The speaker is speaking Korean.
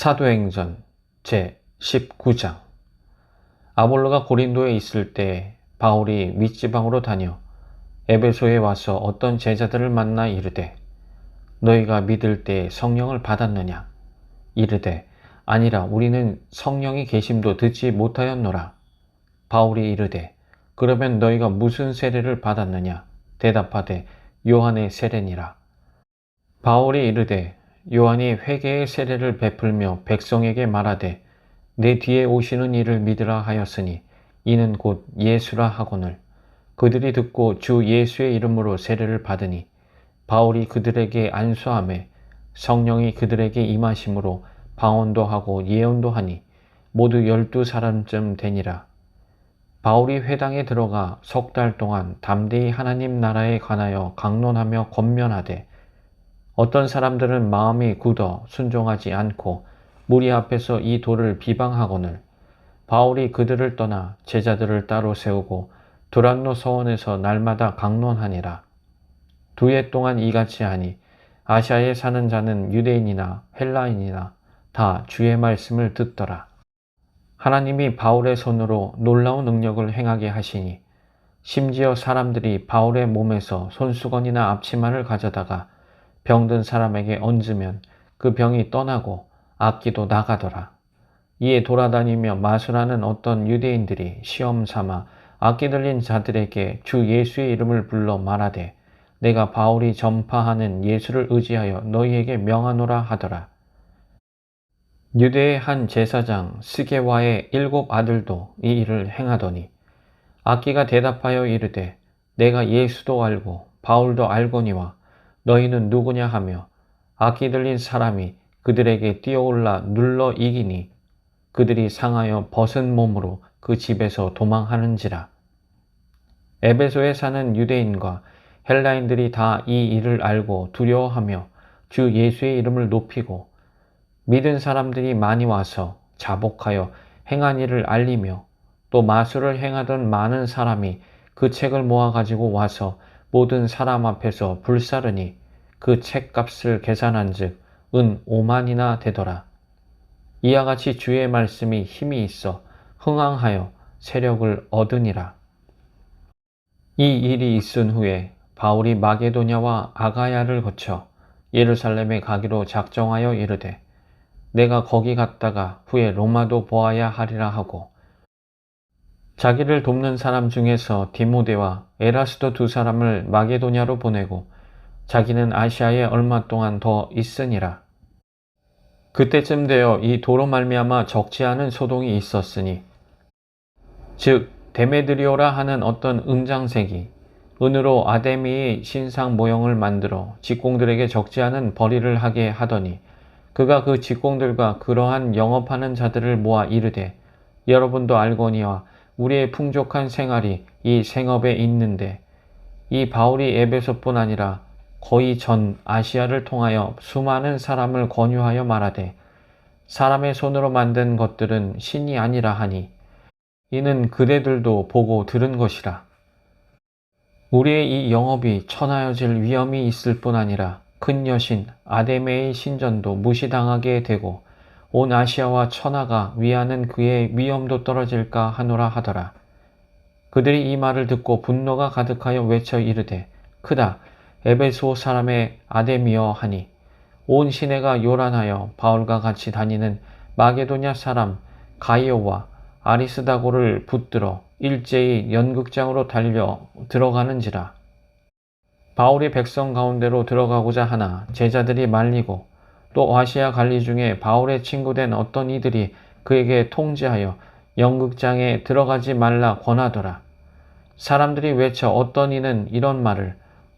사도행전 제 19장. 아볼로가 고린도에 있을 때 바울이 윗지방으로 다녀 에베소에 와서 어떤 제자들을 만나 이르되 너희가 믿을 때 성령을 받았느냐? 이르되 아니라 우리는 성령이 계심도 듣지 못하였노라. 바울이 이르되 그러면 너희가 무슨 세례를 받았느냐? 대답하되 요한의 세례니라. 바울이 이르되 요한이 회개의 세례를 베풀며 백성에게 말하되 내 뒤에 오시는 이를 믿으라 하였으니 이는 곧 예수라 하거늘. 그들이 듣고 주 예수의 이름으로 세례를 받으니 바울이 그들에게 안수함에 성령이 그들에게 임하심으로 방언도 하고 예언도 하니 모두 열두 사람쯤 되니라. 바울이 회당에 들어가 석 달 동안 담대히 하나님 나라에 관하여 강론하며 권면하되 어떤 사람들은 마음이 굳어 순종하지 않고 무리 앞에서 이 돌을 비방하거늘 바울이 그들을 떠나 제자들을 따로 세우고 두란노 서원에서 날마다 강론하니라. 두 해 동안 이같이 하니 아시아에 사는 자는 유대인이나 헬라인이나 다 주의 말씀을 듣더라. 하나님이 바울의 손으로 놀라운 능력을 행하게 하시니 심지어 사람들이 바울의 몸에서 손수건이나 앞치마를 가져다가 병든 사람에게 얹으면 그 병이 떠나고 악기도 나가더라. 이에 돌아다니며 마술하는 어떤 유대인들이 시험 삼아 악기 들린 자들에게 주 예수의 이름을 불러 말하되 내가 바울이 전파하는 예수를 의지하여 너희에게 명하노라 하더라. 유대의 한 제사장 스게와의 일곱 아들도 이 일을 행하더니 악기가 대답하여 이르되 내가 예수도 알고 바울도 알거니와 너희는 누구냐 하며 악기 들린 사람이 그들에게 뛰어올라 눌러 이기니 그들이 상하여 벗은 몸으로 그 집에서 도망하는지라. 에베소에 사는 유대인과 헬라인들이 다 이 일을 알고 두려워하며 주 예수의 이름을 높이고 믿은 사람들이 많이 와서 자복하여 행한 일을 알리며 또 마술을 행하던 많은 사람이 그 책을 모아가지고 와서 모든 사람 앞에서 불사르니 그 책값을 계산한 즉, 은 5만이나 되더라. 이와 같이 주의 말씀이 힘이 있어 흥황하여 세력을 얻으니라. 이 일이 있은 후에 바울이 마게도냐와 아가야를 거쳐 예루살렘에 가기로 작정하여 이르되 내가 거기 갔다가 후에 로마도 보아야 하리라 하고 자기를 돕는 사람 중에서 디모데와 에라스도 두 사람을 마게도냐로 보내고 자기는 아시아에 얼마 동안 더 있으니라. 그때쯤 되어 이 도로 말미암아 적지 않은 소동이 있었으니 즉 데메드리오라 하는 어떤 은장색이 은으로 아데미의 신상 모형을 만들어 직공들에게 적지 않은 벌이를 하게 하더니 그가 그 직공들과 그러한 영업하는 자들을 모아 이르되 여러분도 알거니와 우리의 풍족한 생활이 이 생업에 있는데 이 바울이 에베소뿐 아니라 거의 전 아시아를 통하여 수많은 사람을 권유하여 말하되 사람의 손으로 만든 것들은 신이 아니라 하니 이는 그대들도 보고 들은 것이라. 우리의 이 영업이 천하여질 위험이 있을 뿐 아니라 큰 여신 아데메의 신전도 무시당하게 되고 온 아시아와 천하가 위하는 그의 위엄도 떨어질까 하노라 하더라. 그들이 이 말을 듣고 분노가 가득하여 외쳐 이르되 크다 에베소 사람의 아데미어 하니 온 시내가 요란하여 바울과 같이 다니는 마게도냐 사람 가이오와 아리스다고를 붙들어 일제히 연극장으로 달려 들어가는지라. 바울이 백성 가운데로 들어가고자 하나 제자들이 말리고 또 아시아 관리 중에 바울의 친구된 어떤 이들이 그에게 통지하여 연극장에 들어가지 말라 권하더라. 사람들이 외쳐 어떤 이는 이런 말을